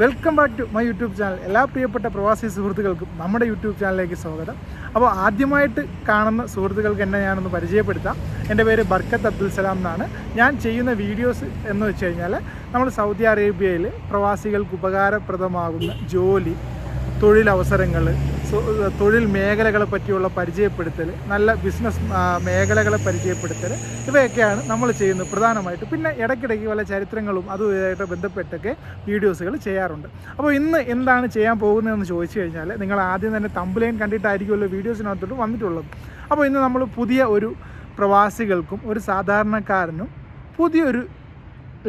Welcome back to my YouTube channel എല്ലാ പ്രിയപ്പെട്ട പ്രവാസി സുഹൃത്തുക്കൾക്കും നമ്മുടെ യൂട്യൂബ് ചാനലിലേക്ക് സ്വാഗതം. അപ്പോൾ ആദ്യമായിട്ട് കാണുന്ന സുഹൃത്തുക്കൾക്ക് എന്നെ ഞാനൊന്ന് പരിചയപ്പെടുത്താം. എന്റെ പേര് ബർക്കത്ത് അബ്ദുൽ സലാം എന്നാണ്. ഞാൻ ചെയ്യുന്ന വീഡിയോസ് എന്ന് വെച്ച് കഴിഞ്ഞാൽ നമ്മൾ സൗദി അറേബ്യയിൽ പ്രവാസികൾക്ക് ഉപകാരപ്രദമാകുന്ന ജോലി തൊഴിലവസരങ്ങൾ തൊഴിൽ മേഖലകളെ പറ്റിയുള്ള പരിചയപ്പെടുത്തൽ നല്ല ബിസിനസ് മേഖലകളെ പരിചയപ്പെടുത്തൽ ഇവയൊക്കെയാണ് നമ്മൾ ചെയ്യുന്നത് പ്രധാനമായിട്ട്. പിന്നെ ഇടയ്ക്കിടയ്ക്ക് വല്ല ചരിത്രങ്ങളും അതുമായിട്ട് ബന്ധപ്പെട്ടൊക്കെ വീഡിയോസുകൾ ചെയ്യാറുണ്ട്. അപ്പോൾ ഇന്ന് എന്താണ് ചെയ്യാൻ പോകുന്നതെന്ന് ചോദിച്ചു കഴിഞ്ഞാൽ നിങ്ങൾ ആദ്യം തന്നെ തമ്പുലൈൻ കണ്ടിട്ടായിരിക്കുമല്ലോ വീഡിയോസിനകത്തോട്ട് വന്നിട്ടുള്ളത്. അപ്പോൾ ഇന്ന് നമ്മൾ പുതിയ ഒരു പ്രവാസികൾക്കും ഒരു സാധാരണക്കാരനും പുതിയൊരു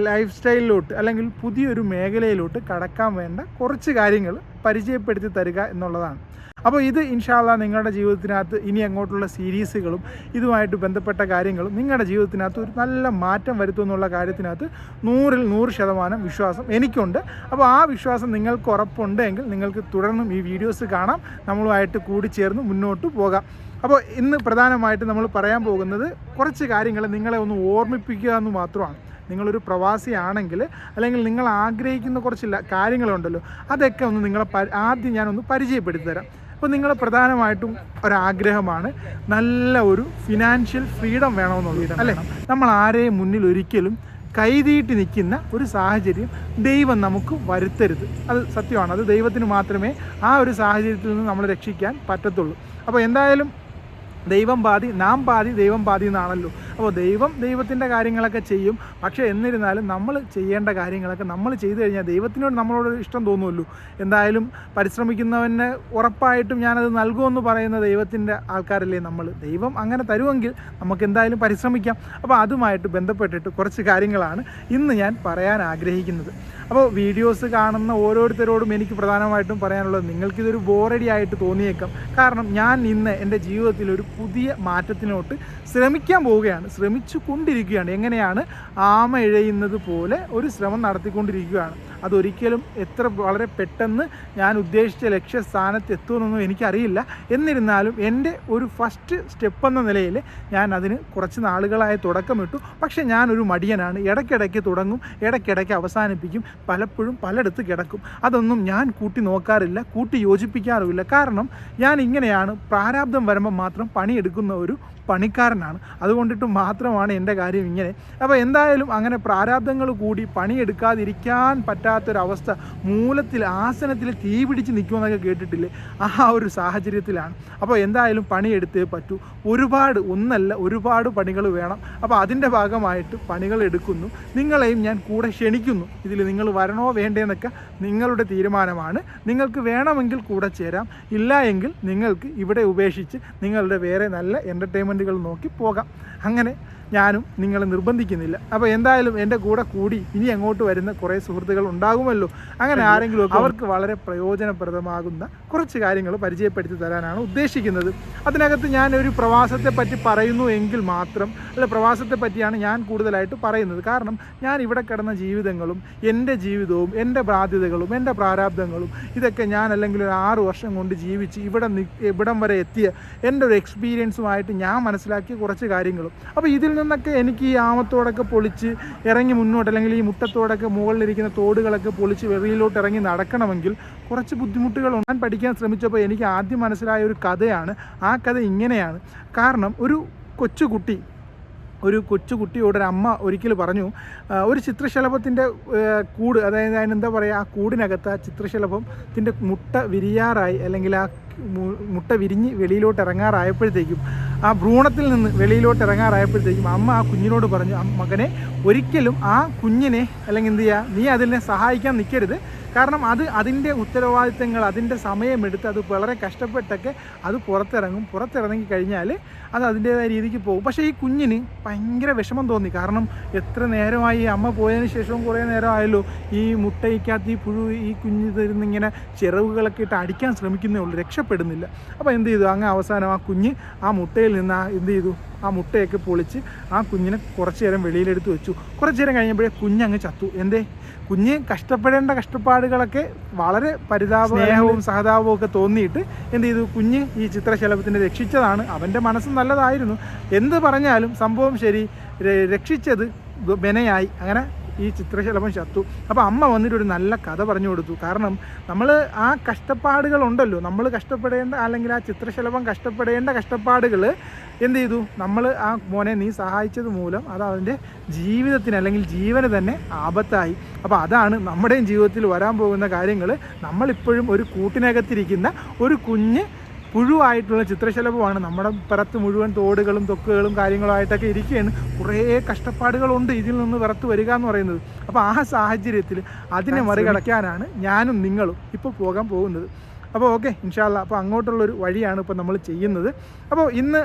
ലൈഫ് സ്റ്റൈലിലോട്ട് അല്ലെങ്കിൽ പുതിയൊരു മേഖലയിലോട്ട് കടക്കാൻ വേണ്ട കുറച്ച് കാര്യങ്ങൾ പരിചയപ്പെടുത്തി തരിക എന്നുള്ളതാണ്. അപ്പോൾ ഇത് ഇൻഷാല്ല നിങ്ങളുടെ ജീവിതത്തിനകത്ത് ഇനി അങ്ങോട്ടുള്ള സീരീസുകളും ഇതുമായിട്ട് ബന്ധപ്പെട്ട കാര്യങ്ങളും നിങ്ങളുടെ ജീവിതത്തിനകത്ത് ഒരു നല്ല മാറ്റം വരുത്തും എന്നുള്ള കാര്യത്തിനകത്ത് നൂറിൽ നൂറ് ശതമാനം വിശ്വാസം എനിക്കുണ്ട്. അപ്പോൾ ആ വിശ്വാസം നിങ്ങൾക്ക് ഉറപ്പുണ്ടെങ്കിൽ നിങ്ങൾക്ക് തുടർന്നും ഈ വീഡിയോസ് കാണാം. നമ്മളുമായിട്ട് കൂടിച്ചേർന്ന് മുന്നോട്ട് പോകാം. അപ്പോൾ ഇന്ന് പ്രധാനമായിട്ട് നമ്മൾ പറയാൻ പോകുന്നത് കുറച്ച് കാര്യങ്ങൾ നിങ്ങളെ ഒന്ന് ഓർമ്മിപ്പിക്കുക എന്ന് മാത്രമാണ്. നിങ്ങളൊരു പ്രവാസിയാണെങ്കിൽ അല്ലെങ്കിൽ നിങ്ങൾ ആഗ്രഹിക്കുന്ന കുറച്ച് കാര്യങ്ങളുണ്ടല്ലോ അതൊക്കെ ഒന്ന് നിങ്ങളെ ആദ്യം ഞാനൊന്ന് പരിചയപ്പെടുത്തി തരാം അപ്പോൾ നിങ്ങൾ പ്രധാനമായിട്ടും ഒരാഗ്രഹമാണ് നല്ല ഒരു ഫിനാൻഷ്യൽ ഫ്രീഡം വേണമെന്നുള്ളത് അല്ലേ നമ്മൾ ആരെയും മുന്നിൽ ഒരിക്കലും കൈതീട്ടി നിൽക്കുന്ന ഒരു സാഹചര്യം ദൈവം നമുക്ക് വരുത്തരുത്. അത് സത്യമാണ്. അത് ദൈവത്തിന് മാത്രമേ ആ ഒരു സാഹചര്യത്തിൽ നിന്ന് നമ്മൾ രക്ഷിക്കാൻ പറ്റത്തുള്ളൂ. അപ്പോൾ എന്തായാലും ദൈവം പാതി നാം പാതി ദൈവം പാതി എന്നാണല്ലോ അപ്പോൾ ദൈവം ദൈവത്തിന്റെ കാര്യങ്ങളൊക്കെ ചെയ്യും. പക്ഷേ എന്നിരുന്നാലും നമ്മൾ ചെയ്യേണ്ട കാര്യങ്ങളൊക്കെ നമ്മൾ ചെയ്തു കഴിഞ്ഞാൽ ദൈവത്തിനോട് നമ്മളോട് ഇഷ്ടം തോന്നുമല്ലോ. എന്തായാലും പരിശ്രമിക്കുന്നവന് ഉറപ്പായിട്ടും ഞാനത് നൽകുമെന്ന് പറയുന്ന ദൈവത്തിന്റെ ആൾക്കാരല്ലേ നമ്മൾ. ദൈവം അങ്ങനെ തരുമെങ്കിൽ നമുക്ക് എന്തായാലും പരിശ്രമിക്കാം. അപ്പോൾ അതുമായിട്ട് ബന്ധപ്പെട്ടിട്ട് കുറച്ച് കാര്യങ്ങളാണ് ഇന്ന് ഞാൻ പറയാൻ ആഗ്രഹിക്കുന്നത്. അപ്പോൾ വീഡിയോസ് കാണുന്ന ഓരോരുത്തരോടും എനിക്ക് പ്രധാനമായിട്ടും പറയാനുള്ളത് നിങ്ങൾക്കിതൊരു ബോറടി ആയിട്ട് തോന്നിയേക്കാം. കാരണം ഞാൻ ഇന്ന് എന്റെ ജീവിതത്തിൽ ഒരു പുതിയ മാറ്റത്തിനോട്ട് ശ്രമിക്കാൻ പോവുകയാണ്. ശ്രമിച്ചു കൊണ്ടിരിക്കുകയാണ് എങ്ങനെയാണ് ആമ ഇഴയുന്നത് പോലെ ഒരു ശ്രമം നടത്തിക്കൊണ്ടിരിക്കുകയാണ്. അതൊരിക്കലും എത്ര വളരെ പെട്ടെന്ന് ഞാൻ ഉദ്ദേശിച്ച ലക്ഷ്യസ്ഥാനത്ത് എത്തുമെന്നൊന്നും എനിക്കറിയില്ല. എന്നിരുന്നാലും എന്റെ ഒരു ഫസ്റ്റ് സ്റ്റെപ്പ് എന്ന നിലയിൽ ഞാൻ അതിന് കുറച്ച് നാളുകളായി തുടക്കമിട്ടു പക്ഷേ ഞാനൊരു മടിയനാണ്. ഇടയ്ക്കിടയ്ക്ക് തുടങ്ങും ഇടയ്ക്കിടയ്ക്ക് അവസാനിപ്പിക്കും. പലപ്പോഴും പലയിടത്ത് കിടക്കും. അതൊന്നും ഞാൻ കൂട്ടി നോക്കാറില്ല കൂട്ടി യോജിപ്പിക്കാറുമില്ല. കാരണം ഞാൻ ഇങ്ങനെയാണ്. പ്രാരാബ്ദം വരുമ്പോൾ മാത്രം പണിയെടുക്കുന്ന ഒരു പണിക്കാരനാണ്. അതുകൊണ്ടിട്ട് മാത്രമാണ് എന്റെ കാര്യം ഇങ്ങനെ. അപ്പോൾ എന്തായാലും അങ്ങനെ പ്രാരാബ്ദങ്ങൾ കൂടി പണിയെടുക്കാതിരിക്കാൻ പറ്റാത്തൊരവസ്ഥ മൂലത്തിൽ ആസനത്തിൽ തീ പിടിച്ച് നിൽക്കുമെന്നൊക്കെ കേട്ടിട്ടില്ലേ? ആ ഒരു സാഹചര്യത്തിലാണ്. അപ്പോൾ എന്തായാലും പണിയെടുത്തേ പറ്റൂ. ഒരുപാട് ഒന്നല്ല ഒരുപാട് പണികൾ വേണം. അപ്പോൾ അതിന്റെ ഭാഗമായിട്ട് പണികൾ എടുക്കുന്നു. നിങ്ങളെയും ഞാൻ കൂടെ ക്ഷണിക്കുന്നു. ഇതിൽ നിങ്ങൾ വരണോ വേണ്ടേന്നൊക്കെ നിങ്ങളുടെ തീരുമാനമാണ്. നിങ്ങൾക്ക് വേണമെങ്കിൽ കൂടെ ചേരാം. ഇല്ല എങ്കിൽ നിങ്ങൾക്ക് ഇവിടെ ഉപേക്ഷിച്ച് നിങ്ങളുടെ വേറെ നല്ല എന്റർടൈൻമെന്റുകൾ നോക്കി പോകാം. അങ്ങനെ ഞാനും നിങ്ങളെ നിർബന്ധിക്കുന്നില്ല. അപ്പോൾ എന്തായാലും എന്റെ കൂടെ കൂടി ഇനി അങ്ങോട്ട് വരുന്ന കുറേ സുഹൃത്തുക്കൾ ഉണ്ടാകുമല്ലോ. അങ്ങനെ ആരെങ്കിലും അവർക്ക് വളരെ പ്രയോജനപ്രദമാകുന്ന കുറച്ച് കാര്യങ്ങൾ പരിചയപ്പെടുത്തി തരാനാണ് ഉദ്ദേശിക്കുന്നത്. അതിനകത്ത് ഞാൻ ഒരു പ്രവാസത്തെ പറ്റി പറയുന്നു എങ്കിൽ മാത്രം അല്ല പ്രവാസത്തെ പറ്റിയാണ് ഞാൻ കൂടുതലായിട്ട് പറയുന്നത്. കാരണം ഞാൻ ഇവിടെ കിടന്ന ജീവിതങ്ങളും എന്റെ ജീവിതവും എന്റെ ബാധ്യതകളും എന്റെ പ്രാരാബ്ദങ്ങളും ഇതൊക്കെ ഞാൻ അല്ലെങ്കിൽ ഒരു ആറ് വർഷം കൊണ്ട് ജീവിച്ച് ഇവിടെ ഇവിടം വരെ എത്തിയ എന്റെ ഒരു എക്സ്പീരിയൻസുമായിട്ട് ഞാൻ മനസ്സിലാക്കിയ കുറച്ച് കാര്യങ്ങളും. അപ്പോൾ ഇതിൽ നിന്നൊക്കെ എനിക്ക് ഈ ആമത്തോടൊക്കെ പൊളിച്ച് ഇറങ്ങി മുന്നോട്ട് അല്ലെങ്കിൽ ഈ മുട്ടത്തോടൊക്കെ മുകളിലിരിക്കുന്ന തോടുകളൊക്കെ പൊളിച്ച് വെളിയിലോട്ട് ഇറങ്ങി നടക്കണമെങ്കിൽ കുറച്ച് ബുദ്ധിമുട്ടുകൾ ഞാൻ പഠിക്കാൻ ശ്രമിച്ചപ്പോൾ എനിക്ക് ആദ്യം മനസ്സിലായ ഒരു കഥയാണ്. ആ കഥ ഇങ്ങനെയാണ്. കാരണം ഒരു കൊച്ചുകുട്ടി ഒരു കൊച്ചുകുട്ടിയോട് ഒരു അമ്മ ഒരിക്കൽ പറഞ്ഞു ഒരു ചിത്രശലഭത്തിന്റെ കൂട് അതായത് അതിനെന്താ പറയുക ആ കൂടിനകത്ത് ആ ചിത്രശലഭത്തിന്റെ മുട്ട വിരിയാറായി അല്ലെങ്കിൽ ആ മുട്ട വിരിഞ്ഞ് വെളിയിലോട്ട് ഇറങ്ങാറായപ്പോഴത്തേക്കും ആ ഭ്രൂണത്തിൽ നിന്ന് വെളിയിലോട്ട് ഇറങ്ങാറായപ്പോഴത്തേക്കും അമ്മ ആ കുഞ്ഞിനോട് പറഞ്ഞു "അം- മകനെ ഒരിക്കലും ആ കുഞ്ഞിനെ അല്ലെങ്കിൽ എന്ത് ചെയ്യുക നീ അതിനെ സഹായിക്കാൻ നിൽക്കരുത് കാരണം അത് അതിന്റെ ഉത്തരവാദിത്തങ്ങൾ അതിന്റെ സമയമെടുത്ത് അത് വളരെ കഷ്ടപ്പെട്ടൊക്കെ അത് പുറത്തിറങ്ങും. പുറത്തിറങ്ങി കഴിഞ്ഞാൽ അത് അതിന്റേതായ രീതിക്ക് പോകും. പക്ഷേ ഈ കുഞ്ഞിന് ഭയങ്കര വിഷമം തോന്നി. കാരണം എത്ര നേരമായി അമ്മ പോയതിന് ശേഷവും കുറേ നേരമായല്ലോ ഈ മുട്ടയ്ക്കകത്ത് ഈ പുഴു ഈ കുഞ്ഞ് തരുന്നിങ്ങനെ ചിറവുകളൊക്കെ ഇട്ട് അടിക്കാൻ ശ്രമിക്കുന്നേ ഉള്ളൂ. രക്ഷപ്പെടുന്നില്ല. അപ്പോൾ എന്ത് ചെയ്തു? അങ്ങ് അവസാനം ആ കുഞ്ഞ് ആ മുട്ടയിൽ നിന്ന് എന്ത് ചെയ്തു? ആ മുട്ടയൊക്കെ പൊളിച്ച് ആ കുഞ്ഞിനെ കുറച്ച് നേരം വെളിയിലെടുത്ത് വെച്ചു. കുറച്ച് നേരം കഴിഞ്ഞപ്പോഴേ കുഞ്ഞങ്ങ് ചത്തു. എന്തേ? കുഞ്ഞ് കഷ്ടപ്പെടേണ്ട കഷ്ടപ്പാടുകളൊക്കെ വളരെ പരിതാപ സ്നേഹവും. സഹതാപവും ഒക്കെ തോന്നിയിട്ട് എന്ത് ചെയ്തു? കുഞ്ഞ് ഈ ചിത്രശലഭത്തിനെ രക്ഷിച്ചതാണ്. അവന്റെ മനസ്സ് നല്ലതായിരുന്നു. എന്ത് പറഞ്ഞാലും സംഭവം ശരി. രക്ഷിച്ചത് ബെനയായി അങ്ങനെ ഈ ചിത്രശലഭം ചത്തു. അപ്പോൾ അമ്മ വന്നിട്ട് ഒരു നല്ല കഥ പറഞ്ഞു കൊടുത്തു. കാരണം നമ്മൾ ആ കഷ്ടപ്പാടുകളുണ്ടല്ലോ നമ്മൾ കഷ്ടപ്പെടേണ്ട അല്ലെങ്കിൽ ആ ചിത്രശലഭം കഷ്ടപ്പെടേണ്ട കഷ്ടപ്പാടുകൾ എന്ത് ചെയ്തു? നമ്മൾ ആ മോനെ നീ സഹായിച്ചത് മൂലം അത് അവന്റെ ജീവിതത്തിന് അല്ലെങ്കിൽ ജീവന് തന്നെ ആപത്തായി. അപ്പോൾ അതാണ് നമ്മുടെയും ജീവിതത്തിൽ വരാൻ പോകുന്ന കാര്യങ്ങൾ നമ്മളിപ്പോഴും ഒരു കൂട്ടിനകത്തിരിക്കുന്ന ഒരു കുഞ്ഞ് പുഴുവായിട്ടുള്ള ചിത്രശലഭമാണ്. നമ്മുടെ പുറത്ത് മുഴുവൻ തോടുകളും തൊക്കുകളും കാര്യങ്ങളുമായിട്ടൊക്കെ ഇരിക്കുകയാണ്. കുറേ കഷ്ടപ്പാടുകളുണ്ട് ഇതിൽ നിന്ന് പുറത്ത് വരിക എന്ന് പറയുന്നത്. അപ്പോൾ ആ സാഹചര്യത്തിൽ അതിനെ മറികടക്കാനാണ് ഞാനും നിങ്ങളും ഇപ്പോൾ പോകാൻ പോകുന്നത്. അപ്പോൾ ഓക്കെ ഇൻഷാല്ല അപ്പോൾ അങ്ങോട്ടുള്ളൊരു വഴിയാണ് ഇപ്പോൾ നമ്മൾ ചെയ്യുന്നത്. അപ്പോൾ ഇന്ന്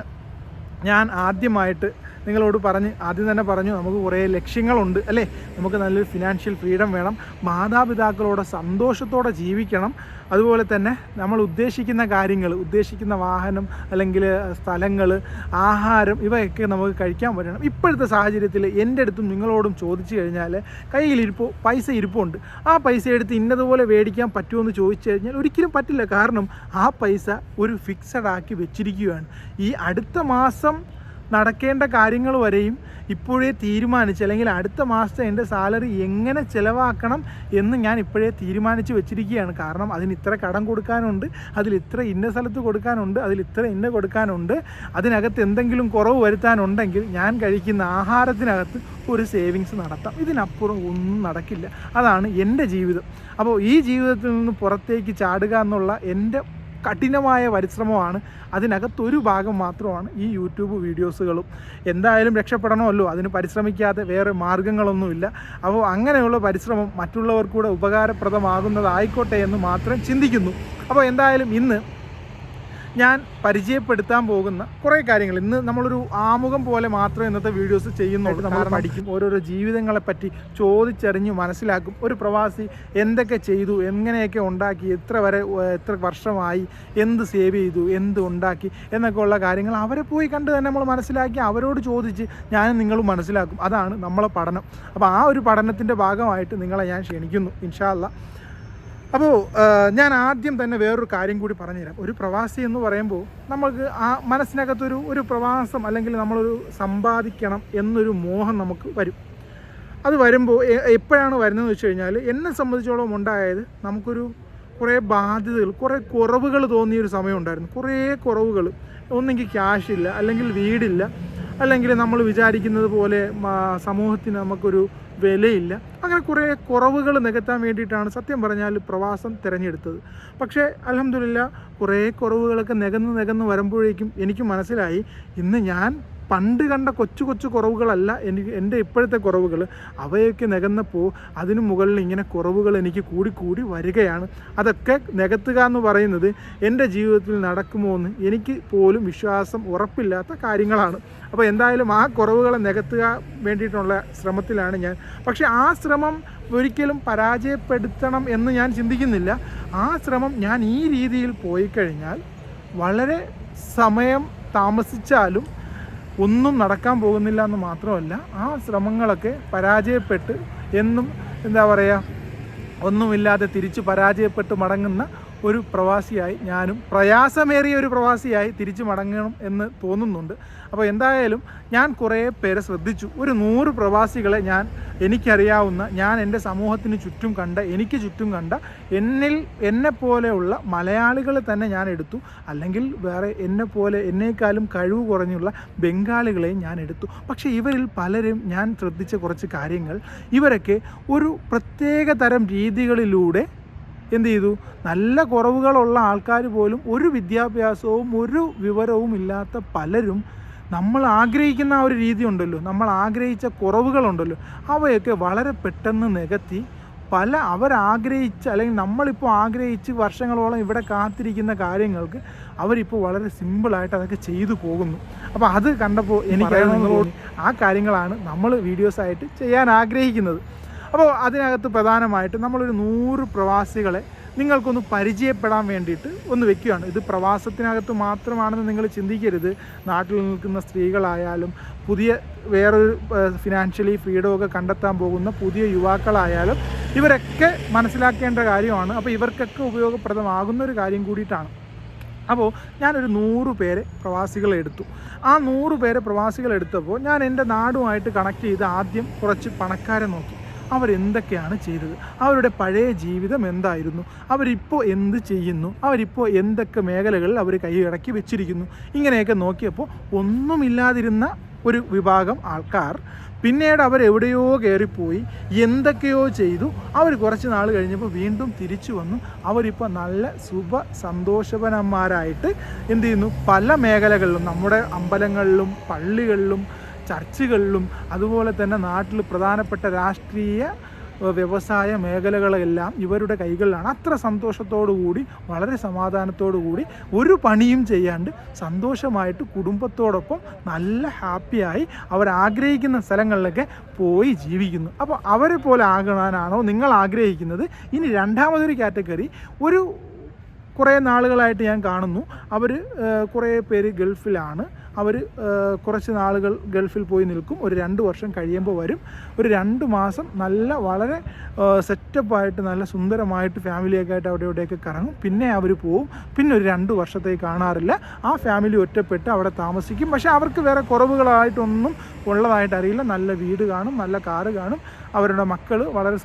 ഞാൻ ആദ്യമായിട്ട് നിങ്ങളോട് പറഞ്ഞ് ആദ്യം തന്നെ പറഞ്ഞു നമുക്ക് കുറേ ലക്ഷ്യങ്ങളുണ്ട് അല്ലേ? നമുക്ക് നല്ലൊരു ഫിനാൻഷ്യൽ ഫ്രീഡം വേണം. മാതാപിതാക്കളോട് സന്തോഷത്തോടെ ജീവിക്കണം. അതുപോലെ തന്നെ നമ്മൾ ഉദ്ദേശിക്കുന്ന കാര്യങ്ങൾ ഉദ്ദേശിക്കുന്ന വാഹനം അല്ലെങ്കിൽ സ്ഥലങ്ങൾ ആഹാരം ഇവയൊക്കെ നമുക്ക് കഴിക്കാൻ പറ്റണം. ഇപ്പോഴത്തെ സാഹചര്യത്തിൽ എന്റെ അടുത്തും നിങ്ങളോടും ചോദിച്ചു കഴിഞ്ഞാൽ കയ്യിലിരിപ്പോ പൈസ ഇരിപ്പുണ്ട്. ആ പൈസ എടുത്ത് ഇന്നതുപോലെ മേടിക്കാൻ പറ്റുമോ എന്ന് ചോദിച്ചു കഴിഞ്ഞാൽ ഒരിക്കലും പറ്റില്ല. കാരണം ആ പൈസ ഒരു ഫിക്സഡ് ആക്കി വെച്ചിരിക്കുകയാണ്. ഈ അടുത്ത മാസം നടക്കേണ്ട കാര്യങ്ങൾ വരെയും ഇപ്പോഴേ തീരുമാനിച്ച് അല്ലെങ്കിൽ അടുത്ത മാസത്തെ എന്റെ സാലറി എങ്ങനെ ചിലവാക്കണം എന്ന് ഞാൻ ഇപ്പോഴേ തീരുമാനിച്ച് വെച്ചിരിക്കുകയാണ്. കാരണം അതിന് ഇത്ര കടം കൊടുക്കാനുണ്ട് അതിൽ ഇത്ര ഇന്ന സ്ഥലത്ത് കൊടുക്കാനുണ്ട് അതിൽ ഇത്ര ഇന്ന കൊടുക്കാനുണ്ട് അതിനകത്ത് എന്തെങ്കിലും കുറവ് വരുത്താനുണ്ടെങ്കിൽ ഞാൻ കഴിക്കുന്ന ആഹാരത്തിനകത്ത് ഒരു സേവിങ്സ് നടത്താം. ഇതിനപ്പുറം ഒന്നും നടക്കില്ല. അതാണ് എന്റെ ജീവിതം. അപ്പോൾ ഈ ജീവിതത്തിൽ നിന്ന് പുറത്തേക്ക് ചാടുക എന്നുള്ള എന്റെ കഠിനമായ പരിശ്രമമാണ്. അതിനകത്തൊരു ഭാഗം മാത്രമാണ് ഈ യൂട്യൂബ് വീഡിയോസുകളും. എന്തായാലും രക്ഷപ്പെടണമല്ലോ. അതിന് പരിശ്രമിക്കാതെ വേറെ മാർഗങ്ങളൊന്നുമില്ല. അപ്പോൾ അങ്ങനെയുള്ള പരിശ്രമം മറ്റുള്ളവർക്കൂടെ ഉപകാരപ്രദമാകുന്നതായിക്കോട്ടെ എന്ന് മാത്രം ചിന്തിക്കുന്നു. അപ്പോൾ എന്തായാലും ഇന്ന് ഞാൻ പരിചയപ്പെടുത്താൻ പോകുന്ന കുറേ കാര്യങ്ങൾ. ഇന്ന് നമ്മളൊരു ആമുഖം പോലെ മാത്രമേ ഇന്നത്തെ വീഡിയോസ് ചെയ്യുന്നുള്ളൂ. നമ്മൾ പഠിക്കും. ഓരോരോ ജീവിതങ്ങളെ പറ്റി ചോദിച്ചറിഞ്ഞ് മനസ്സിലാക്കും. ഒരു പ്രവാസി എന്തൊക്കെ ചെയ്തു എങ്ങനെയൊക്കെ ഉണ്ടാക്കി എത്ര വരെ എത്ര വർഷമായി എന്ത് സേവ് ചെയ്തു എന്ത് ഉണ്ടാക്കി എന്നൊക്കെ ഉള്ള കാര്യങ്ങൾ അവരെ പോയി കണ്ട് തന്നെ നമ്മൾ മനസ്സിലാക്കി അവരോട് ചോദിച്ച് ഞാനും നിങ്ങളും മനസ്സിലാക്കും. അതാണ് നമ്മളെ പഠനം. അപ്പോൾ ആ ഒരു പഠനത്തിന്റെ ഭാഗമായിട്ട് നിങ്ങളെ ഞാൻ ക്ഷണിക്കുന്നു. ഇൻഷാല്ല അപ്പോൾ ഞാൻ ആദ്യം തന്നെ വേറൊരു കാര്യം കൂടി പറഞ്ഞുതരാം. ഒരു പ്രവാസി എന്ന് പറയുമ്പോൾ നമുക്ക് ആ മനസ്സിനകത്തൊരു ഒരു പ്രവാസം അല്ലെങ്കിൽ നമ്മളൊരു സമ്പാദിക്കണം എന്നൊരു മോഹം നമുക്ക് വരും. അത് വരുമ്പോൾ എപ്പോഴാണ് വരുന്നതെന്ന് വെച്ച് കഴിഞ്ഞാൽ എന്നെ സംബന്ധിച്ചോളം ഉണ്ടായത് നമുക്കൊരു കുറേ ബാധ്യതകൾ കുറേ കുറവുകൾ തോന്നിയൊരു സമയം ഉണ്ടായിരുന്നു. കുറേ കുറവുകൾ. ഒന്നെങ്കിൽ ക്യാഷ് ഇല്ല അല്ലെങ്കിൽ വീടില്ല അല്ലെങ്കിൽ നമ്മൾ വിചാരിക്കുന്നത് പോലെ സമൂഹത്തിന് നമുക്കൊരു വിലയില്ല. അങ്ങനെ കുറേ കുറവുകൾ നികത്താൻ വേണ്ടിയിട്ടാണ് സത്യം പറഞ്ഞാൽ പ്രവാസം തിരഞ്ഞെടുത്തത്. പക്ഷേ അലഹമില്ല കുറേ കുറവുകളൊക്കെ നികന്ന് നികന്ന് വരുമ്പോഴേക്കും എനിക്ക് മനസ്സിലായി ഇന്ന് ഞാൻ പണ്ട് കണ്ട കൊച്ചു കൊച്ചു കുറവുകളല്ല എനിക്ക് എന്റെ ഇപ്പോഴത്തെ കുറവുകൾ. അവയൊക്കെ നികന്നപ്പോൾ അതിന് മുകളിൽ ഇങ്ങനെ കുറവുകൾ എനിക്ക് കൂടിക്കൂടി കൂടി വരികയാണ്. അതൊക്കെ നികത്തുക എന്ന് പറയുന്നത് എന്റെ ജീവിതത്തിൽ നടക്കുമോ എന്ന് എനിക്ക് പോലും വിശ്വാസം ഉറപ്പില്ലാത്ത കാര്യങ്ങളാണ്. അപ്പോൾ എന്തായാലും ആ കുറവുകളെ നികത്തുക വേണ്ടിയിട്ടുള്ള ശ്രമത്തിലാണ് ഞാൻ. പക്ഷേ ആ ശ്രമം ഒരിക്കലും പരാജയപ്പെടുത്തണം എന്ന് ഞാൻ ചിന്തിക്കുന്നില്ല. ആ ശ്രമം ഞാൻ ഈ രീതിയിൽ പോയി കഴിഞ്ഞാൽ വളരെ സമയം താമസിച്ചാലും ഒന്നും നടക്കാൻ പോകുന്നില്ല എന്ന് മാത്രമല്ല ആ ശ്രമങ്ങളൊക്കെ പരാജയപ്പെട്ട് എന്നും എന്താ പറയുക ഒന്നുമില്ലാതെ തിരിച്ച് പരാജയപ്പെട്ട് മടങ്ങുന്ന ഒരു പ്രവാസിയായി ഞാനും പ്രയാസമേറിയ ഒരു പ്രവാസിയായി തിരിച്ചു മടങ്ങണം എന്ന് തോന്നുന്നുണ്ട്. അപ്പോൾ എന്തായാലും ഞാൻ കുറേ പേരെ ശ്രദ്ധിച്ചു. ഒരു നൂറ് പ്രവാസികളെ ഞാൻ എനിക്കറിയാവുന്ന ഞാൻ എന്റെ സമൂഹത്തിന് ചുറ്റും കണ്ട എനിക്ക് ചുറ്റും കണ്ട എന്നിൽ എന്നെപ്പോലെയുള്ള മലയാളികളെ തന്നെ ഞാൻ എടുത്തു. അല്ലെങ്കിൽ വേറെ എന്നെപ്പോലെ എന്നേക്കാളും കഴിവ് കുറഞ്ഞുള്ള ബംഗാളികളെയും ഞാൻ എടുത്തു. പക്ഷേ ഇവരിൽ പലരും ഞാൻ ശ്രദ്ധിച്ച കുറച്ച് കാര്യങ്ങൾ. ഇവരൊക്കെ ഒരു പ്രത്യേക തരം രീതികളിലൂടെ എന്ത് ചെയ്തു? നല്ല കുറവുകളുള്ള ആൾക്കാർ പോലും ഒരു വിദ്യാഭ്യാസവും ഒരു വിവരവും ഇല്ലാത്ത പലരും നമ്മൾ ആഗ്രഹിക്കുന്ന ആ ഒരു രീതി ഉണ്ടല്ലോ. നമ്മൾ ആഗ്രഹിച്ച കുറവുകളുണ്ടല്ലോ. അവയൊക്കെ വളരെ പെട്ടെന്ന് നികത്തി പല അവരാഗ്രഹിച്ച അല്ലെങ്കിൽ നമ്മളിപ്പോൾ ആഗ്രഹിച്ച് വർഷങ്ങളോളം ഇവിടെ കാത്തിരിക്കുന്ന കാര്യങ്ങൾക്ക് അവരിപ്പോൾ വളരെ സിമ്പിളായിട്ട് അതൊക്കെ ചെയ്തു പോകുന്നു. അപ്പോൾ അത് കണ്ടപ്പോൾ എനിക്ക് ആ കാര്യങ്ങളാണ് നമ്മൾ വീഡിയോസായിട്ട് ചെയ്യാൻ ആഗ്രഹിക്കുന്നത്. അപ്പോൾ അതിനകത്ത് പ്രധാനമായിട്ട് നമ്മളൊരു നൂറ് പ്രവാസികളെ നിങ്ങൾക്കൊന്ന് പരിചയപ്പെടാൻ വേണ്ടിയിട്ട് ഒന്ന് വെക്കുകയാണ്. ഇത് പ്രവാസത്തിനകത്ത് മാത്രമാണെന്ന് നിങ്ങൾ ചിന്തിക്കരുത്. നാട്ടിൽ നിൽക്കുന്ന സ്ത്രീകളായാലും പുതിയ വേറൊരു ഫിനാൻഷ്യലി ഫ്രീഡമൊക്കെ കണ്ടെത്താൻ പോകുന്ന പുതിയ യുവാക്കളായാലും ഇവരൊക്കെ മനസ്സിലാക്കേണ്ട കാര്യമാണ്. അപ്പോൾ ഇവർക്കൊക്കെ ഉപയോഗപ്രദമാകുന്ന ഒരു കാര്യം കൂടിയിട്ടാണ്. അപ്പോൾ ഞാനൊരു നൂറ് പേരെ പ്രവാസികളെ എടുത്തു. ആ നൂറ് പേരെ പ്രവാസികളെ എടുത്തപ്പോൾ ഞാൻ എന്റെ നാടുമായിട്ട് കണക്ട് ചെയ്ത് ആദ്യം കുറച്ച് പണക്കാരെ നോക്കി. അവരെന്തൊക്കെയാണ് ചെയ്തത്? അവരുടെ പഴയ ജീവിതം എന്തായിരുന്നു? അവരിപ്പോൾ എന്ത് ചെയ്യുന്നു? അവരിപ്പോൾ എന്തൊക്കെ മേഖലകളിൽ അവർ കൈയടക്കി വെച്ചിരിക്കുന്നു? ഇങ്ങനെയൊക്കെ നോക്കിയപ്പോൾ ഒന്നുമില്ലാതിരുന്ന ഒരു വിഭാഗം ആൾക്കാർ പിന്നീട് അവരെവിടെയോ കയറിപ്പോയി എന്തൊക്കെയോ ചെയ്തു. അവർ കുറച്ച് നാൾ കഴിഞ്ഞപ്പോൾ വീണ്ടും തിരിച്ചു വന്നു. അവരിപ്പോൾ നല്ല ശുഭ സന്തോഷവനന്മാരായിട്ട് എന്ത് ചെയ്യുന്നു? പല മേഖലകളിലും നമ്മുടെ അമ്പലങ്ങളിലും പള്ളികളിലും ചർച്ചുകളിലും അതുപോലെ തന്നെ നാട്ടിൽ പ്രധാനപ്പെട്ട രാഷ്ട്രീയ വ്യവസായ മേഖലകളെല്ലാം ഇവരുടെ കൈകളിലാണ്. അത്ര കൂടി വളരെ കൂടി ഒരു പണിയും ചെയ്യാണ്ട് സന്തോഷമായിട്ട് കുടുംബത്തോടൊപ്പം നല്ല ഹാപ്പിയായി അവർ ആഗ്രഹിക്കുന്ന സ്ഥലങ്ങളിലൊക്കെ പോയി ജീവിക്കുന്നു. അപ്പോൾ അവരെ പോലെ ആകണാനാണോ നിങ്ങൾ ആഗ്രഹിക്കുന്നത്? ഇനി രണ്ടാമതൊരു കാറ്റഗറി ഒരു കുറേ നാളുകളായിട്ട് ഞാൻ കാണുന്നു. അവർ കുറേ പേര് ഗൾഫിലാണ്. അവർ കുറച്ച് നാളുകൾ ഗൾഫിൽ പോയി നിൽക്കും. ഒരു രണ്ട് വർഷം കഴിയുമ്പോൾ വരും. ഒരു രണ്ട് മാസം നല്ല വളരെ സെറ്റപ്പായിട്ട് നല്ല സുന്ദരമായിട്ട് ഫാമിലിയൊക്കെ ആയിട്ട് അവിടെ ഇവിടെയൊക്കെ കറങ്ങും. പിന്നെ അവർ പോവും. പിന്നെ ഒരു രണ്ട് വർഷത്തേക്ക് കാണാറില്ല. ആ ഫാമിലി ഒറ്റപ്പെട്ട് അവിടെ താമസിക്കും. പക്ഷേ അവർക്ക് വേറെ കുറവുകളായിട്ടൊന്നും ഉള്ളതായിട്ട് അറിയില്ല. നല്ല വീട് കാണും നല്ല കാറ് കാണും. അവരുടെ മക്കൾ വളരെ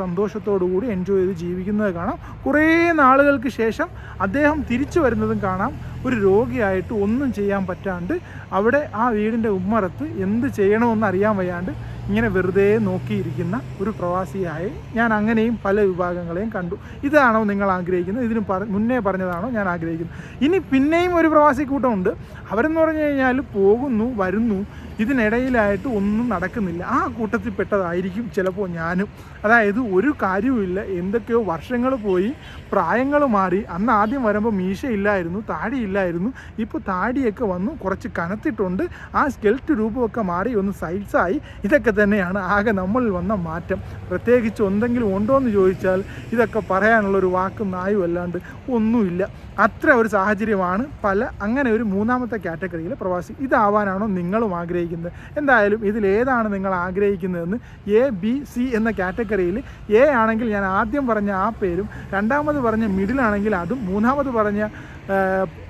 കൂടി എൻജോയ് ചെയ്ത് ജീവിക്കുന്നത് കാണാം. കുറേ നാളുകൾക്ക് ശേഷം അദ്ദേഹം തിരിച്ചു വരുന്നതും കാണാം. ഒരു രോഗിയായിട്ട് ഒന്നും ചെയ്യാൻ പറ്റാണ്ട് അവിടെ ആ വീടിന്റെ ഉമ്മറത്ത് എന്ത് ചെയ്യണമെന്ന് അറിയാൻ വയ്യാണ്ട് ഇങ്ങനെ വെറുതെ നോക്കിയിരിക്കുന്ന ഒരു പ്രവാസിയായി ഞാൻ അങ്ങനെയും പല വിഭാഗങ്ങളെയും കണ്ടു. ഇതാണോ നിങ്ങൾ ആഗ്രഹിക്കുന്നത്? ഇതിന് പറ മുന്നേ പറഞ്ഞതാണോ ഞാൻ ആഗ്രഹിക്കുന്നത്? ഇനി പിന്നെയും ഒരു പ്രവാസി കൂട്ടമുണ്ട്. അവരെന്ന് പറഞ്ഞു കഴിഞ്ഞാൽ പോകുന്നു വരുന്നു. ഇതിനിടയിലായിട്ട് ഒന്നും നടക്കുന്നില്ല. ആ കൂട്ടത്തിൽ പെട്ടതായിരിക്കും ചിലപ്പോൾ ഞാനും. അതായത് ഒരു കാര്യവുമില്ല. എന്തൊക്കെയോ വർഷങ്ങൾ പോയി പ്രായങ്ങൾ മാറി. അന്ന് ആദ്യം വരുമ്പോൾ മീശയില്ലായിരുന്നു താടിയില്ലായിരുന്നു. ഇപ്പോൾ താടിയൊക്കെ വന്നു കുറച്ച് കനത്തിട്ടുണ്ട്. ആ സ്കെൽറ്റ് രൂപമൊക്കെ മാറി ഒന്ന് സൈസായി. ഇതൊക്കെ തന്നെയാണ്. ആകെ നമ്മളിൽ വന്ന മാറ്റം. പ്രത്യേകിച്ച് എന്തെങ്കിലും ഉണ്ടോ എന്ന് ചോദിച്ചാൽ ഇതൊക്കെ പറയാനുള്ള ഒരു വാക്കും നായും അല്ലാണ്ട് ഒന്നുമില്ല. അത്ര ഒരു സാഹചര്യമാണ് പല അങ്ങനെ ഒരു മൂന്നാമത്തെ കാറ്റഗറിയിൽ പ്രവാസി. ഇതാവാനാണോ നിങ്ങളും ആഗ്രഹിക്കുന്നത്? എന്തായാലും ഇതിലേതാണ് നിങ്ങൾ ആഗ്രഹിക്കുന്നതെന്ന് എ ബി സി എന്ന കാറ്റഗറിയിൽ എ ആണെങ്കിൽ ഞാൻ ആദ്യം പറഞ്ഞ ആ പേരും രണ്ടാമത് പറഞ്ഞ മിഡിലാണെങ്കിൽ അതും മൂന്നാമത് പറഞ്ഞ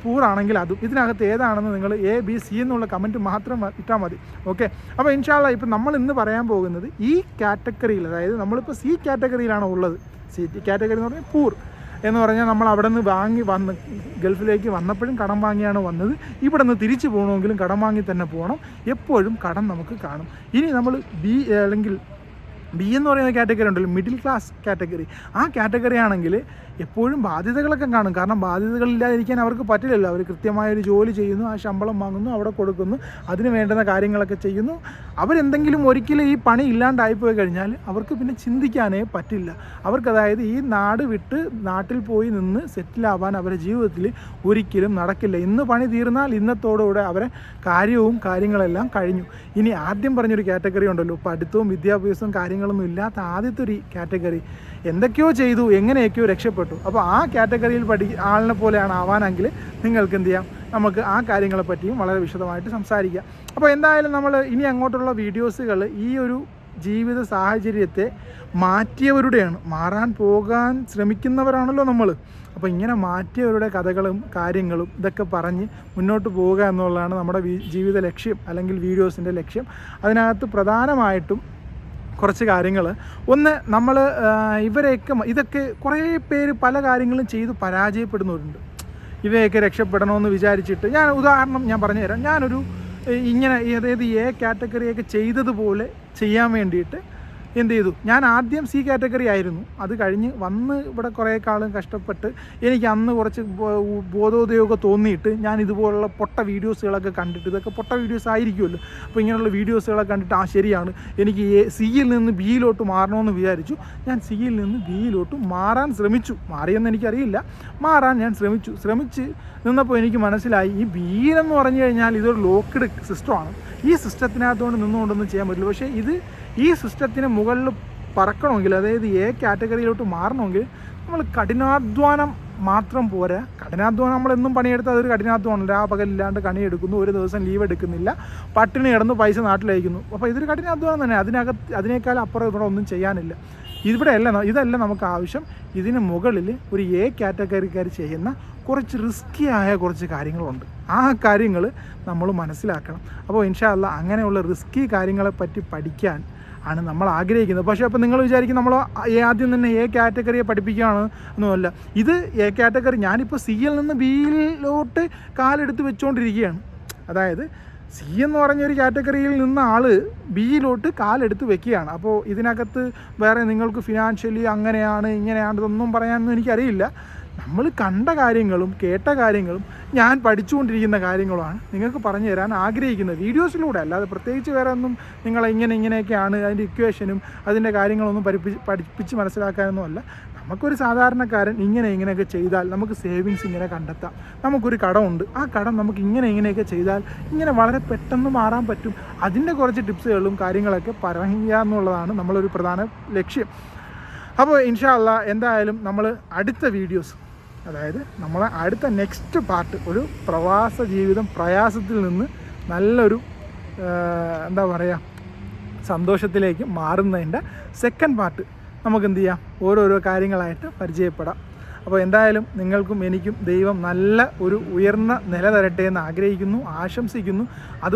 പൂറാണെങ്കിൽ അതും. ഇതിനകത്ത് ഏതാണെന്ന് നിങ്ങൾ എ ബി സി എന്നുള്ള കമന്റ് മാത്രം ഇട്ടാൽ മതി. ഓക്കെ അപ്പോൾ ഇൻഷാല്ല ഇപ്പം നമ്മൾ ഇന്ന് പറയാൻ പോകുന്നത് ഈ കാറ്റഗറിയിൽ അതായത് നമ്മളിപ്പോൾ സി കാറ്റഗറിയിലാണ് ഉള്ളത്. സി കാറ്റഗറി എന്ന് പറഞ്ഞാൽ പൂർ എന്ന് പറഞ്ഞാൽ നമ്മൾ അവിടെ നിന്ന് വാങ്ങി വന്ന് ഗൾഫിലേക്ക് വന്നപ്പോഴും കടം വാങ്ങിയാണ് വന്നത്. ഇവിടെ നിന്ന് തിരിച്ചു പോകണമെങ്കിലും കടം വാങ്ങി തന്നെ പോകണം. എപ്പോഴും കടം നമുക്ക് കാണും. ഇനി നമ്മൾ ബി അല്ലെങ്കിൽ ബി എന്ന് പറയുന്ന കാറ്റഗറി ഉണ്ടല്ലോ മിഡിൽ ക്ലാസ് കാറ്റഗറി ആ കാറ്റഗറി ആണെങ്കിൽ എപ്പോഴും ബാധ്യതകളൊക്കെ കാണും. കാരണം ബാധ്യതകളില്ലാതിരിക്കാൻ അവർക്ക് പറ്റില്ലല്ലോ. അവർ കൃത്യമായൊരു ജോലി ചെയ്യുന്നു ആ ശമ്പളം വാങ്ങുന്നു അവിടെ കൊടുക്കുന്നു അതിന് വേണ്ടുന്ന കാര്യങ്ങളൊക്കെ ചെയ്യുന്നു. അവരെന്തെങ്കിലും ഒരിക്കലും ഈ പണി ഇല്ലാണ്ടായിപ്പോയി കഴിഞ്ഞാൽ അവർക്ക് പിന്നെ ചിന്തിക്കാനേ പറ്റില്ല. അവർക്ക് അതായത് ഈ നാട് വിട്ട് നാട്ടിൽ പോയി നിന്ന് സെറ്റിലാവാൻ അവരുടെ ജീവിതത്തിൽ ഒരിക്കലും നടക്കില്ല. ഇന്ന് പണി തീർന്നാൽ ഇന്നത്തോടുകൂടെ അവരെ കാര്യവും കാര്യങ്ങളെല്ലാം കഴിഞ്ഞു. ഇനി ആദ്യം പറഞ്ഞൊരു കാറ്റഗറി ഉണ്ടല്ലോ. പഠിത്തവും വിദ്യാഭ്യാസവും കാര്യങ്ങളൊന്നും ഇല്ലാത്ത ആദ്യത്തെ ഒരു കാറ്റഗറി. എന്തൊക്കെയോ ചെയ്തു എങ്ങനെയൊക്കെയോ രക്ഷപ്പെട്ടു. അപ്പോൾ ആ കാറ്റഗറിയിൽ പഠി ആളിനെ പോലെയാണ് ആവാനെങ്കിൽ നിങ്ങൾക്ക് എന്ത് ചെയ്യാം? നമുക്ക് ആ കാര്യങ്ങളെ പറ്റിയും വളരെ വിശദമായിട്ട് സംസാരിക്കാം. അപ്പോൾ എന്തായാലും നമ്മൾ ഇനി അങ്ങോട്ടുള്ള വീഡിയോസുകൾ ഈ ഒരു ജീവിത സാഹചര്യത്തെ മാറ്റിയവരുടെയാണ്. മാറാൻ പോകാൻ ശ്രമിക്കുന്നവരാണല്ലോ നമ്മൾ. അപ്പോൾ ഇങ്ങനെ മാറ്റിയവരുടെ കഥകളും കാര്യങ്ങളും ഇതൊക്കെ പറഞ്ഞ് മുന്നോട്ട് പോവുക എന്നുള്ളതാണ് നമ്മുടെ ജീവിത ലക്ഷ്യം അല്ലെങ്കിൽ വീഡിയോസിന്റെ ലക്ഷ്യം. അതിനകത്ത് പ്രധാനമായിട്ടും കുറച്ച് കാര്യങ്ങൾ. ഒന്ന് നമ്മൾ ഇവരെയൊക്കെ ഇതൊക്കെ കുറേ പേര് പല കാര്യങ്ങളും ചെയ്ത് പരാജയപ്പെടുന്നവരുണ്ട്. ഇവയൊക്കെ രക്ഷപ്പെടണമെന്ന് വിചാരിച്ചിട്ട് ഞാൻ ഉദാഹരണം ഞാൻ പറഞ്ഞുതരാം. ഞാനൊരു ഇങ്ങനെ അതായത് എ കാറ്റഗറിയൊക്കെ ചെയ്തതുപോലെ ചെയ്യാൻ വേണ്ടിയിട്ട് എന്ത് ചെയ്തു? ഞാൻ ആദ്യം സി കാറ്റഗറി ആയിരുന്നു. അത് കഴിഞ്ഞ് വന്ന് ഇവിടെ കുറേ കാലം കഷ്ടപ്പെട്ട് എനിക്ക് അന്ന് കുറച്ച് ബോധോദയമൊക്കെ തോന്നിയിട്ട് ഞാൻ ഇതുപോലുള്ള പൊട്ട വീഡിയോസുകളൊക്കെ കണ്ടിട്ട് ഇതൊക്കെ പൊട്ട വീഡിയോസ് ആയിരിക്കുമല്ലോ. അപ്പോൾ ഇങ്ങനെയുള്ള വീഡിയോസുകളൊക്കെ കണ്ടിട്ട് ആ ശരിയാണ്. എനിക്ക് സിയിൽ നിന്ന് ബിയിലോട്ട് മാറണമെന്ന് വിചാരിച്ചു. ഞാൻ സിയിൽ നിന്ന് ബിയിലോട്ട് മാറാൻ ശ്രമിച്ചു. മാറിയെന്ന് എനിക്കറിയില്ല. മാറാൻ ഞാൻ ശ്രമിച്ചു. ശ്രമിച്ച് നിന്നപ്പോൾ എനിക്ക് മനസ്സിലായി. ഈ ബിയിലെന്ന് പറഞ്ഞു കഴിഞ്ഞാൽ ഇതൊരു ലോക്ക്ഡ് സിസ്റ്റമാണ് ഈ സിസ്റ്റത്തിനകത്തുകൊണ്ട് നിന്നുകൊണ്ടൊന്നും ചെയ്യാൻ പറ്റില്ല. പക്ഷേ ഇത് ഈ സിസ്റ്റത്തിന് മുകളിൽ പറക്കണമെങ്കിൽ അതായത് എ കാറ്റഗറിയിലോട്ട് മാറണമെങ്കിൽ നമ്മൾ കഠിനാധ്വാനം മാത്രം പോരാ. കഠിനാധ്വാനം നമ്മളെന്നും പണിയെടുത്ത് അതൊരു കഠിനാധ്വാനം പകലില്ലാണ്ട് കണിയെടുക്കുന്നു ഒരു ദിവസം ലീവ് എടുക്കുന്നില്ല. പട്ടിണി കിടന്ന് പൈസ നാട്ടിലയക്കുന്നു അപ്പോൾ ഇതൊരു കഠിനാധ്വാനം തന്നെ. അതിനകത്ത് അതിനേക്കാൾ അപ്പുറം ഇവിടെ ഒന്നും ചെയ്യാനില്ല. ഇവിടെ അല്ല ഇതല്ല നമുക്ക് ആവശ്യം. ഇതിന് മുകളിൽ ഒരു എ കാറ്റഗറിക്കാർ ചെയ്യുന്ന കുറച്ച് റിസ്ക്കി ആയ കുറച്ച് കാര്യങ്ങളുണ്ട്. ആ കാര്യങ്ങൾ നമ്മൾ മനസ്സിലാക്കണം. അപ്പോൾ ഇൻഷാല്ല അങ്ങനെയുള്ള റിസ്ക്കി കാര്യങ്ങളെപ്പറ്റി പഠിക്കാൻ ആണ് നമ്മൾ ആഗ്രഹിക്കുന്നത്. പക്ഷേ അപ്പോൾ നിങ്ങൾ വിചാരിക്കും നമ്മൾ ആദ്യം തന്നെ എ കാറ്റഗറിയെ പഠിപ്പിക്കുകയാണ് ഒന്നുമല്ല. ഇത് എ കാറ്റഗറി ഞാനിപ്പോൾ സിയിൽ നിന്ന് ബിയിലോട്ട് കാലെടുത്ത് വെച്ചുകൊണ്ടിരിക്കുകയാണ് അതായത് സി എന്ന് പറഞ്ഞൊരു കാറ്റഗറിയിൽ നിന്ന ആൾ ബിയിലോട്ട് കാലെടുത്ത് വെക്കുകയാണ്. അപ്പോൾ ഇതിനകത്ത് വേറെ നിങ്ങൾക്ക് ഫിനാൻഷ്യലി അങ്ങനെയാണ് ഇങ്ങനെയാണ് ഇതൊന്നും പറയാനൊന്നും എനിക്കറിയില്ല. നമ്മൾ കണ്ട കാര്യങ്ങളും കേട്ട കാര്യങ്ങളും ഞാൻ പഠിച്ചുകൊണ്ടിരിക്കുന്ന കാര്യങ്ങളുമാണ് നിങ്ങൾക്ക് പറഞ്ഞു തരാൻ ആഗ്രഹിക്കുന്നത്. വീഡിയോസിലൂടെ അല്ലാതെ പ്രത്യേകിച്ച് വേറെ ഒന്നും നിങ്ങളെ ഇങ്ങനെ ഇങ്ങനെയൊക്കെയാണ് അതിന്റെ ഇക്വേഷനും അതിന്റെ കാര്യങ്ങളൊന്നും പഠിപ്പിച്ച് പഠിപ്പിച്ച് മനസ്സിലാക്കാനൊന്നും അല്ല. നമുക്കൊരു സാധാരണക്കാരൻ ഇങ്ങനെ ഇങ്ങനെയൊക്കെ ചെയ്താൽ നമുക്ക് സേവിങ്സ് ഇങ്ങനെ കണ്ടെത്താം. നമുക്കൊരു കടമുണ്ട്. ആ കടം നമുക്ക് ഇങ്ങനെ ഇങ്ങനെയൊക്കെ ചെയ്താൽ ഇങ്ങനെ വളരെ പെട്ടെന്ന് മാറാൻ പറ്റും. അതിന്റെ കുറച്ച് ടിപ്സുകളും കാര്യങ്ങളൊക്കെ പറയുക എന്നുള്ളതാണ് നമ്മളൊരു പ്രധാന ലക്ഷ്യം. അപ്പോൾ ഇൻഷാല്ല എന്തായാലും നമ്മൾ അടുത്ത വീഡിയോസ് അതായത് നമ്മളെ അടുത്ത നെക്സ്റ്റ് പാർട്ട് ഒരു പ്രവാസ ജീവിതം പ്രയാസത്തിൽ നിന്ന് നല്ലൊരു എന്താ പറയുക സന്തോഷത്തിലേക്ക് മാറുന്നതിന്റെ സെക്കൻഡ് പാർട്ട് നമുക്ക് എന്ത് ചെയ്യാം? ഓരോരോ കാര്യങ്ങളായിട്ട് പരിചയപ്പെടാം. അപ്പോൾ എന്തായാലും നിങ്ങൾക്കും എനിക്കും ദൈവം നല്ല ഒരു ഉയർന്ന നില തരട്ടെ എന്ന് ആഗ്രഹിക്കുന്നു ആശംസിക്കുന്നു. അത്